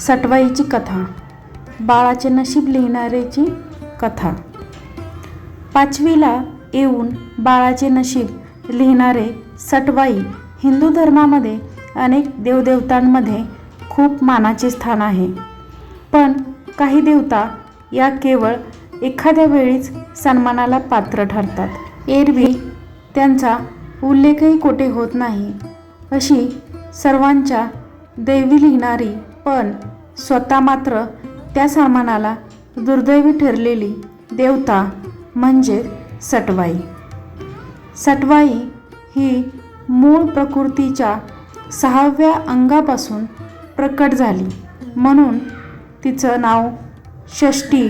सटवाईची कथा बाळाचे नशीब लिहिणाऱ्याची कथा. पाचवीला येऊन बाळाचे नशीब लिहिणारे सटवाई हिंदू धर्मामध्ये अनेक देवदेवतांमध्ये खूप मानाचे स्थान आहे. पण काही देवता या केवळ एखाद्या वेळीच सन्मानाला पात्र ठरतात. एरवी त्यांचा उल्लेखही कोठे होत नाही अशी सर्वांच्या दैवी लिहिणारी पण स्वतः मात्र त्या सामानाला दुर्दैवी ठरलेली देवता म्हणजे सटवाई. सटवाई ही मूळ प्रकृतीच्या सहाव्या अंगापासून प्रकट झाली. म्हणून तिचं नाव षष्टी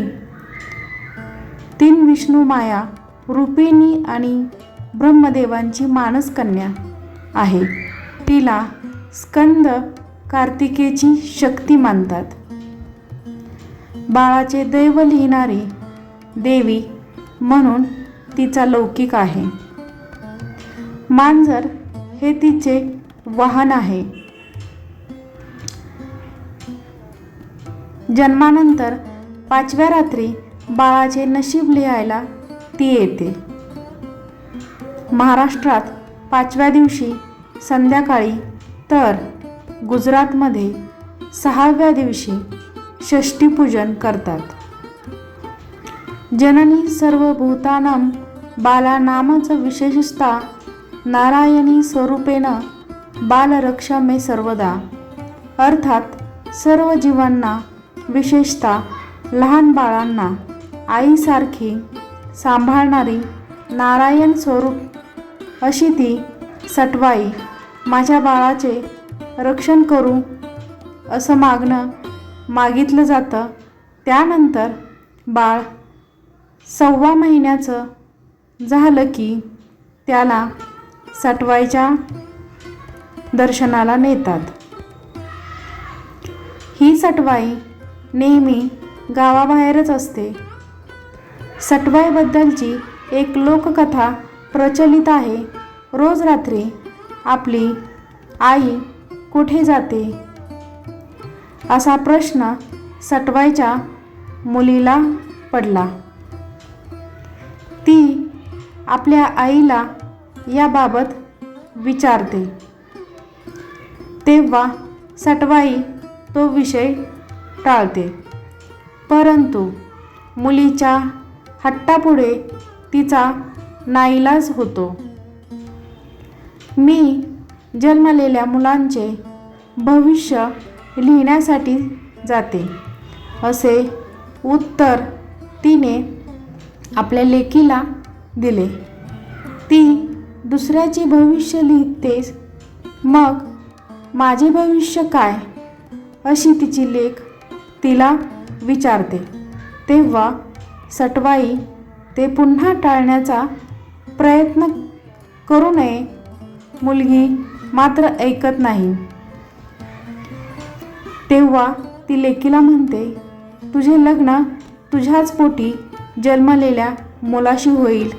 तीन विष्णू माया रुपिणी आणि ब्रह्मदेवांची मानसकन्या आहे. तिला स्कंद कार्तिकेची शक्ती मानतात. बाळाचे दैव लिहिणारी देवी म्हणून तिचा लौकिक आहे. मांजर हे तिचे वाहन आहे. जन्मानंतर पाचव्या रात्री बाळाचे नशीब लिहायला ती येते. महाराष्ट्रात पाचव्या दिवशी संध्याकाळी तर गुजरातमध्ये सहाव्या दिवशी षष्टीपूजन करतात. जननी सर्वभूतानां बालानामाचं विशेषतः नारायणी स्वरूपेनं बालरक्षा मे सर्वदा. अर्थात सर्व जीवांना विशेषतः लहान बाळांना आईसारखी सांभाळणारी नारायण स्वरूप अशी ती सटवाई माझ्या बाळाचे रक्षण करू असं मागणं मागितलं जातं. त्यानंतर बाळ सव्वा महिन्याचं झालं की त्याला सटवाईच्या दर्शनाला नेतात. ही सटवाई नेहमी गावाबाहेरच असते. सटवाईबद्दलची एक लोककथा प्रचलित आहे. रोज रात्री आपली आई कुठे जाते? असा प्रश्न सटवाईच्या मुलीला पडला. ती आपल्या आईला याबाबत विचारते. तेव्हा सटवाई तो विषय टाळते. परंतु मुलीच्या हट्टापुढे तिचा नाईलाज होतो. मी जन्मलेल्या मुलांचे भविष्य लिहिण्यासाठी जाते. असे उत्तर तिने आपल्या लेकीला दिले. ती दुसऱ्याचे भविष्य लिहितेस मग माझे भविष्य काय? अशी तिची लेख तिला विचारते. तेव्हा सटवाई ते पुन्हा टाळण्याचा प्रयत्न करू नये. मुलगी मात्र ऐकत नाही. तेव्हा ती लेकीला म्हणते तुझे लग्न तुझ्याच पोटी जन्मलेल्या मुलाशी होईल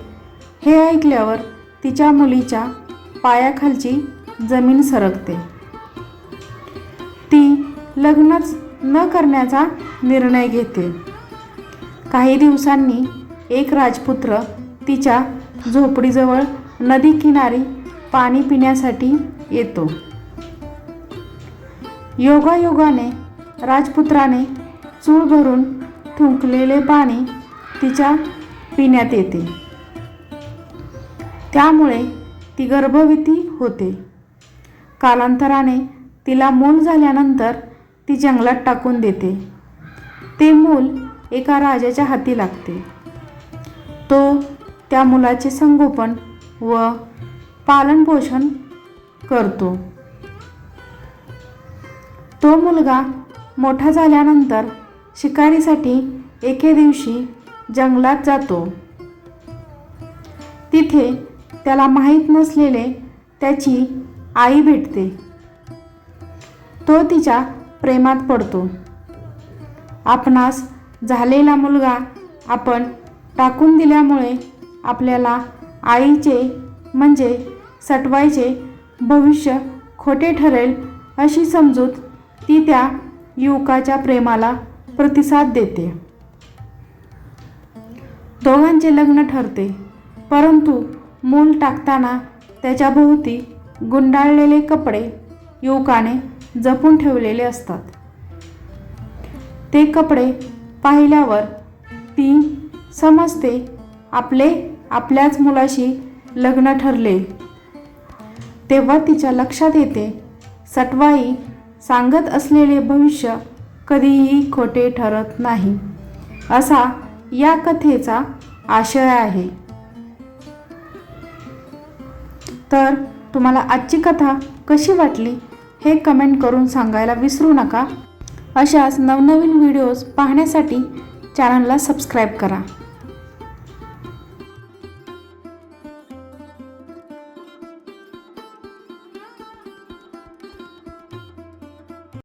हे ऐकल्यावर तिच्या मुलीच्या पायाखालची जमीन सरकते. ती लग्नच न करण्याचा निर्णय घेते. काही दिवसांनी एक राजपुत्र तिच्या झोपडीजवळ नदी किनारी पाणी पिण्यासाठी येतो. योगायोगाने राजपुत्राने चूळ भरून थुंकलेले पाणी तिच्या पिण्यात येते. त्यामुळे ती गर्भवती होते. कालांतराने तिला मूल झाल्यानंतर ती जंगलात टाकून देते. ते मूल एका राजाच्या हाती लागते. तो त्या मुलाचे संगोपन व पालनपोषण करतो. तो मुलगा मोठा झाल्यानंतर शिकारीसाठी एके दिवशी जंगलात जातो. तिथे त्याला माहीत नसलेले त्याची आई भेटते. तो तिच्या प्रेमात पडतो. आपणास झालेला मुलगा आपण टाकून दिल्यामुळे आपल्याला आईचे म्हणजे सटवायचे भविष्य खोटे ठरेल अशी समजूत ती त्या युवकाच्या प्रेमाला प्रतिसाद देते. दोघांचे लग्न ठरते परंतु मूल टाकताना त्याच्या भोवती गुंडाळलेले कपडे युवकाने जपून ठेवलेले असतात. ते कपडे पाहिल्यावर ती समजते आपले आपल्याच मुलाशी लग्न ठरले. तेव्हा तिच्या लक्षात येते सटवाई सांगत असलेले भविष्य कधीही खोटे ठरत नाही असा या कथेचा आशय आहे. तर तुम्हाला आजची कथा कशी वाटली हे कमेंट करून सांगायला विसरू नका. अशाच नवनवीन व्हिडिओज पाहण्यासाठी चॅनलला सबस्क्राईब करा.